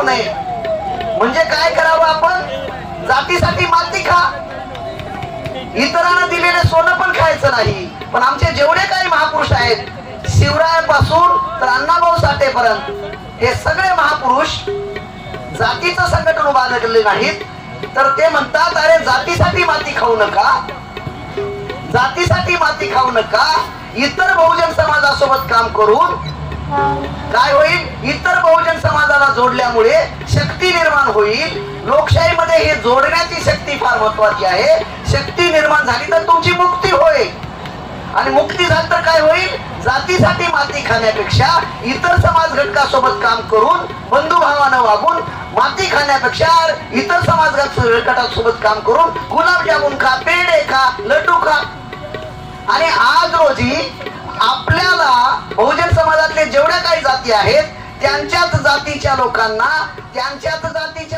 खाऊ नये. म्हणजे काय करावं आपण? जातीसाठी माती खा. इतरांना दिलेले सोनं पण खायचं नाही. पण आमचे जेवढे काही महापुरुष आहेत शिवरायापासून तर अण्णाभाऊ साठेपर्यंत हे सगळे महापुरुष जातीचं संघटन उभारले नाहीत. तर ते म्हणतात अरे जातीसाठी माती खाऊ नका. जातीसाठी माती खाऊ नका. इतर बहुजन समाजासोबत काम करून काय होईल? इतर बहुजन समाजाला जोडल्यामुळे शक्ती निर्माण होईल. लोकशाहीमध्ये हे जोडण्याची शक्ती फार महत्वाची आहे. शक्ती निर्माण झाली तर तुमची मुक्ती होईल. आणि मुक्ती झाली तर काय होईल? जातीसाठी माती खाण्यापेक्षा इतर समाज घटकासोबत काम करून बंधुभावानं वागून माती खाण्यापेक्षा इतर समाज घटकासोबत काम करून गुलाबजामुन खा पेढे खा लड्डू खा. आणि आज रोजी आपल्याला बहुजन समाजातले जेवढ्या काही जाती आहेत त्यांच्याच जातीच्या लोकांना त्यांच्याच जातीच्या